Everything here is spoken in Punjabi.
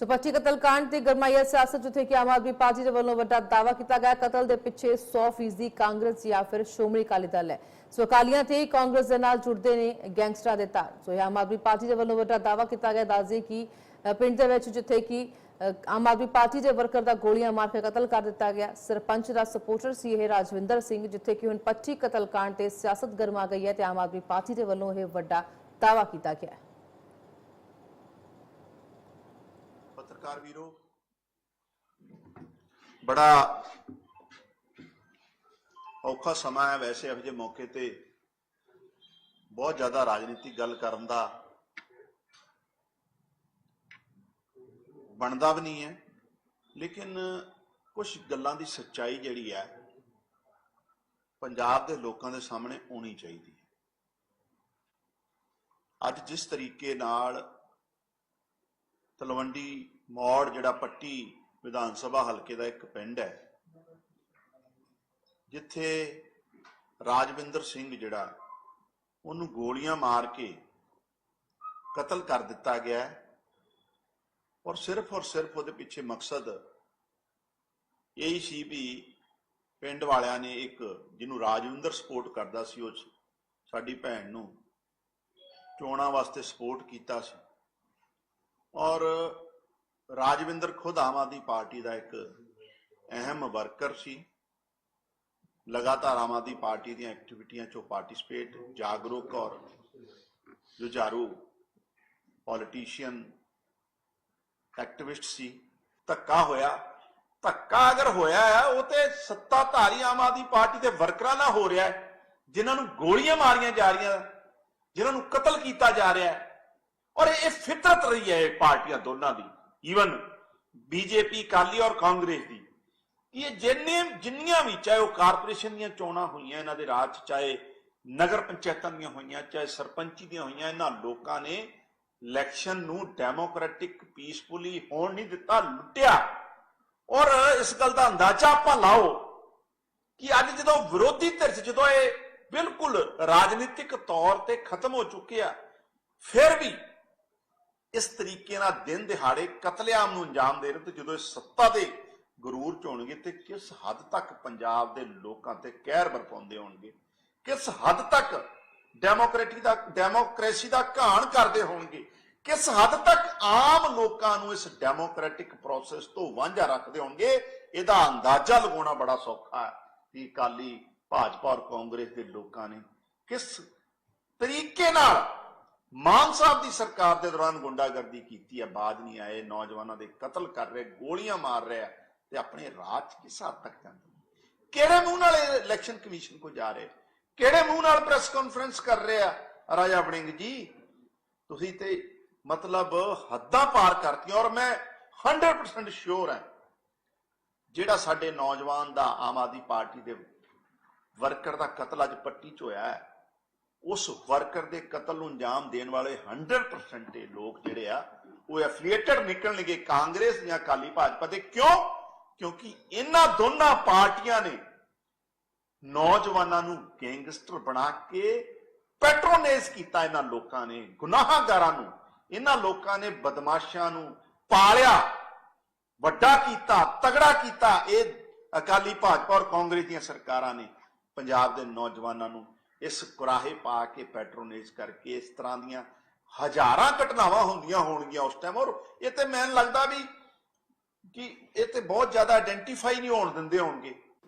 ਸੋ ਪੱਚੀ ਕਤਲ ਕਾਂਡ ਤੇ ਗਰਮਾਇਆ ਸਿਆਸਤ ਜਿੱਥੇ ਕਿ ਆਮ ਆਦਮੀ ਪਾਰਟੀ ਦੇ ਵੱਲੋਂ ਵੱਡਾ ਦਾਵਾ ਕੀਤਾ ਗਿਆ। ਕਤਲ ਦੇ ਪਿੱਛੇ 100% ਕਾਂਗਰਸ ਜਾਂ ਫਿਰ ਸ਼ੋਮਣੀ ਅਕਾਲੀ ਦਲ ਹੈ। ਸੋ ਅਕਾਲੀਆਂ ਤੇ ਕਾਂਗਰਸ ਦੇ ਨਾਲ ਜੁੜਦੇ ਨੇ ਗੈਂਗਸਟਰਾਂ ਦੇ ਤਾਰ। ਸੋ ਆਮ ਆਦਮੀ ਪਾਰਟੀ ਦੇ ਵੱਲੋਂ ਵੱਡਾ ਦਾਵਾ ਕੀਤਾ ਗਿਆ। ਦੱਸਦੇ ਕਿ ਪਿੰਡ ਦੇ ਵਿੱਚ ਜਿੱਥੇ ਕਿ ਆਮ ਆਦਮੀ ਪਾਰਟੀ ਦੇ ਵਰਕਰ ਦਾ ਗੋਲੀਆਂ ਮਾਰ ਕੇ ਕਤਲ ਕਰ ਦਿੱਤਾ ਗਿਆ। ਸਰਪੰਚ ਦਾ ਸਪੋਰਟਰ ਸੀ ਇਹ ਰਾਜਵਿੰਦਰ ਸਿੰਘ, ਜਿੱਥੇ ਕਿ ਹੁਣ ਪੱਚੀ ਕਤਲ ਕਾਂਡ ਤੇ ਸਿਆਸਤ ਗਰਮਾ ਗਈ ਹੈ ਤੇ ਆਮ ਆਦਮੀ ਪਾਰਟੀ ਦੇ ਵੱਲੋਂ ਇਹ ਵੱਡਾ ਦਾਵਾ ਕੀਤਾ ਗਿਆ ਪੱਤਰਕਾਰ ਵੀਰੋ। ਬੜਾ ਔਖਾ ਸਮਾਂ ਹੈ ਵੈਸੇ ਇਹੋ ਜਿਹੇ ਮੌਕੇ ਤੇ। ਬਹੁਤ ਜ਼ਿਆਦਾ ਰਾਜਨੀਤਿਕ ਗੱਲ ਕਰਨ ਦਾ ਬਣਦਾ ਵੀ ਨਹੀਂ ਹੈ। ਲੇਕਿਨ ਕੁਝ ਗੱਲਾਂ ਦੀ ਸੱਚਾਈ ਜਿਹੜੀ ਹੈ, ਪੰਜਾਬ ਦੇ ਲੋਕਾਂ ਦੇ ਸਾਹਮਣੇ ਆਉਣੀ ਚਾਹੀਦੀ ਹੈ। ਅੱਜ ਜਿਸ ਤਰੀਕੇ ਨਾਲ ਤਲਵੰਡੀ ਮੌੜ, ਜਿਹੜਾ ਪੱਟੀ ਵਿਧਾਨ ਸਭਾ ਹਲਕੇ ਦਾ ਇੱਕ ਪਿੰਡ ਹੈ, ਜਿੱਥੇ ਰਾਜਵਿੰਦਰ ਸਿੰਘ ਜਿਹੜਾ, ਉਹਨੂੰ ਗੋਲੀਆਂ ਮਾਰ ਕੇ ਕਤਲ ਕਰ ਦਿੱਤਾ ਗਿਆ ਔਰ ਸਿਰਫ ਔਰ ਸਿਰਫ ਉਹਦੇ ਪਿੱਛੇ ਮਕਸਦ ਇਹ ਹੀ ਸੀ ਵੀ ਪਿੰਡ ਵਾਲਿਆਂ ਨੇ ਇੱਕ, ਜਿਹਨੂੰ ਰਾਜਵਿੰਦਰ ਸਪੋਰਟ ਕਰਦਾ ਸੀ, ਉਹ ਸਾਡੀ ਭੈਣ ਨੂੰ ਚੋਣਾਂ ਵਾਸਤੇ ਸਪੋਰਟ ਕੀਤਾ ਸੀ। ਔਰ ਰਾਜਵਿੰਦਰ ਖੁਦ ਆਮ ਆਦਮੀ ਪਾਰਟੀ ਦਾ ਇੱਕ ਅਹਿਮ ਵਰਕਰ ਸੀ। ਲਗਾਤਾਰ ਆਮ ਆਦਮੀ ਪਾਰਟੀ ਦੀਆਂ ਐਕਟੀਵਿਟੀਆਂ 'ਚੋਂ ਪਾਰਟਿਸਿਪੇਟ, ਜਾਗਰੂਕ ਔਰ ਜੁਝਾਰੂ ਪੋਲੀਟੀਸ਼ੀਅਨ ਐਕਟਿਵਿਸਟ ਸੀ। ਧੱਕਾ ਹੋਇਆ। ਧੱਕਾ ਅਗਰ ਹੋਇਆ ਹੈ ਉਹ ਤੇ ਸੱਤਾਧਾਰੀ ਆਮ ਆਦਮੀ ਪਾਰਟੀ ਦੇ ਵਰਕਰਾਂ ਨਾਲ ਹੋ ਰਿਹਾ ਹੈ, ਜਿਨ੍ਹਾਂ ਨੂੰ ਗੋਲੀਆਂ ਮਾਰੀਆਂ ਜਾ ਰਹੀਆਂ, ਜਿਨ੍ਹਾਂ ਨੂੰ ਕਤਲ ਕੀਤਾ ਜਾ ਰਿਹਾ ਹੈ। ਔਰ ਇਹ ਫਿਤਰਤ ਰਹੀ ਹੈ ਇਹ ਪਾਰਟੀਆਂ ਦੋਨਾਂ ਦੀ। ਈਵਨ ਬੀਜੇਪੀ ਕਾਲੀ ਔਰ ਕਾਂਗਰਸ ਦੀ। ਇਹ ਜਿੰਨੇ ਜਿੰਨੀਆਂ ਵੀ, ਚਾਹੇ ਉਹ ਕਾਰਪੋਰੇਸ਼ਨ ਦੀਆਂ ਚੋਣਾਂ ਹੋਈਆਂ ਇਹਨਾਂ ਦੇ ਰਾਜ ਚਾਹੇ ਨਗਰ ਪੰਚਾਇਤਾਂ ਦੀਆਂ ਹੋਈਆਂ, ਚਾਹੇ ਸਰਪੰਚੀ ਦੀਆਂ ਹੋਈਆਂ, ਇਹਨਾਂ ਲੋਕਾਂ ਨੇ ਇਲੈਕਸ਼ਨ ਨੂੰ ਡੈਮੋਕ੍ਰੈਟਿਕ, ਪੀਸਫੁਲੀ ਹੋਣ ਨਹੀਂ ਦਿੱਤਾ, ਲੁੱਟਿਆ। ਔਰ ਇਸ ਗੱਲ ਦਾ ਅੰਦਾਜ਼ਾ ਆਪਾਂ ਲਾਓ ਕਿ ਅੱਜ ਜਦੋਂ ਵਿਰੋਧੀ ਧਿਰ ਜਦੋਂ ਇਹ ਬਿਲਕੁਲ ਰਾਜਨੀਤਿਕ ਤੌਰ ਤੇ ਖਤਮ ਹੋ ਚੁੱਕੇ ਆ, ਫਿਰ ਵੀ ਇਸ ਤਰੀਕੇ ਨਾਲ ਦਿਨ ਦਿਹਾੜੇ ਕਤਲੇਆਮ ਨੂੰ ਅੰਜਾਮ ਦੇ ਰਹੇ ਤੇ ਜਦੋਂ ਇਹ ਸੱਤਾ ਦੇ ਗਰੂਰ ਚ ਹੋਣਗੇ ਤੇ ਕਿਸ ਹੱਦ ਤੱਕ ਪੰਜਾਬ ਦੇ ਲੋਕਾਂ ਤੇ ਕਹਿਰ ਬਰਪਾਉਂਦੇ ਹੋਣਗੇ? ਕਿਸ ਹੱਦ ਤੱਕ ਡੈਮੋਕ੍ਰੇਟਿਕ ਦਾ, ਡੈਮੋਕ੍ਰੇਸੀ ਦਾ ਘਾਣ ਕਰਦੇ ਹੋਣਗੇ? ਕਿਸ ਹੱਦ ਤੱਕ ਆਮ ਲੋਕਾਂ ਨੂੰ ਇਸ ਡੈਮੋਕ੍ਰੈਟਿਕ ਪ੍ਰੋਸੈਸ ਤੋਂ ਵਾਂਝਾ ਰੱਖਦੇ ਹੋਣਗੇ? ਇਹਦਾ ਅੰਦਾਜ਼ਾ ਲਗਾਉਣਾ ਬੜਾ ਸੌਖਾ ਹੈ ਕਿ ਕਾਲੀ ਭਾਜਪਾ ਔਰ ਕਾਂਗਰਸ ਦੇ ਲੋਕਾਂ ਨੇ ਕਿਸ ਤਰੀਕੇ ਨਾਲ ਮਾਨ ਸਾਹਿਬ ਦੀ ਸਰਕਾਰ ਦੇ ਦੌਰਾਨ ਗੁੰਡਾਗਰਦੀ ਕੀਤੀ ਹੈ, ਬਾਜ ਨਹੀਂ ਆਏ, ਨੌਜਵਾਨਾਂ ਦੇ ਕਤਲ ਕਰ ਰਹੇ, ਗੋਲੀਆਂ ਮਾਰ ਰਿਹਾ ਤੇ ਆਪਣੇ ਰਾਜ ਕਿਸ ਹੱਦ ਤੱਕ ਜਾਂਦੇ ਕਿਹੜੇ ਮੂੰਹ ਨਾਲ ਇਲੈਕਸ਼ਨ ਕਮਿਸ਼ਨ ਕੋ ਜਾ ਰਹੇ? ਕਿਹੜੇ ਮੂੰਹ ਨਾਲ ਪ੍ਰੈਸ ਕਾਨਫਰੰਸ ਕਰ ਰਿਹਾ ਰਾਜਾ ਵੜਿੰਗ ਜੀ, ਤੁਸੀਂ ਤੇ ਮਤਲਬ ਹੱਦਾਂ ਪਾਰ ਕਰਤੀਆਂ ਔਰ ਮੈਂ 100% ਸ਼ੋਰ ਹਾਂ, ਜਿਹੜਾ ਸਾਡੇ ਨੌਜਵਾਨ ਦਾ ਆਮ ਆਦਮੀ ਪਾਰਟੀ ਦੇ ਵਰਕਰ ਦਾ ਕਤਲ ਅੱਜ ਪੱਟੀ 'ਚ ਹੋਇਆ ਹੈ ਉਸ ਵਰਕਰ ਦੇ ਕਤਲ ਨੂੰ ਅੰਜਾਮ ਦੇਣ ਵਾਲੇ 100% ਇਹ ਲੋਕ ਜਿਹੜੇ ਆ, ਉਹ ਐਫਲੀਏਟਡ ਨਿਕਲਣਗੇ ਕਾਂਗਰਸ ਜਾਂ ਅਕਾਲੀ ਭਾਜਪਾ ਦੇ। ਕਿਉਂ? ਕਿਉਂਕਿ ਇਹਨਾਂ ਦੋਨਾਂ ਪਾਰਟੀਆਂ ਨੇ ਨੌਜਵਾਨਾਂ ਨੂੰ ਗੈਂਗਸਟਰ ਬਣਾ ਕੇ ਪੈਟਰੋਨੇਜ ਕੀਤਾ ਇਹਨਾਂ ਲੋਕਾਂ ਨੇ, ਗੁਨਾਹਗਾਰਾਂ ਨੂੰ। ਇਹਨਾਂ ਲੋਕਾਂ ਨੇ ਬਦਮਾਸ਼ਾਂ ਨੂੰ ਪਾਲਿਆ, ਵੱਡਾ ਕੀਤਾ, ਤਗੜਾ ਕੀਤਾ। ਇਹ ਅਕਾਲੀ ਭਾਜਪਾ ਔਰ ਕਾਂਗਰਸ ਦੀਆਂ ਸਰਕਾਰਾਂ ਨੇ ਪੰਜਾਬ ਦੇ ਨੌਜਵਾਨਾਂ ਨੂੰ ਇਸ ਕੁਰਾਹੇ ਪਾ ਕੇ ਪੈਟਰੋਨੇਜ ਕਰਕੇ ਇਸ ਤਰ੍ਹਾਂ ਦੀਆਂ ਹਜ਼ਾਰਾਂ ਘਟਨਾਵਾਂ ਹੁੰਦੀਆਂ ਹੋਣਗੀਆਂ ਉਸ ਟਾਈਮ ਔਰ ਇਹ ਤੇ ਮੈਨੂੰ ਲੱਗਦਾ ਵੀ ਕਿ ਇਹ ਤੇ ਬਹੁਤ ਜ਼ਿਆਦਾ ਆਇਡੈਂਟੀਫਾਈ ਨਹੀਂ ਹੋਣ ਦਿੰਦੇ ਹੋਣਗੇ।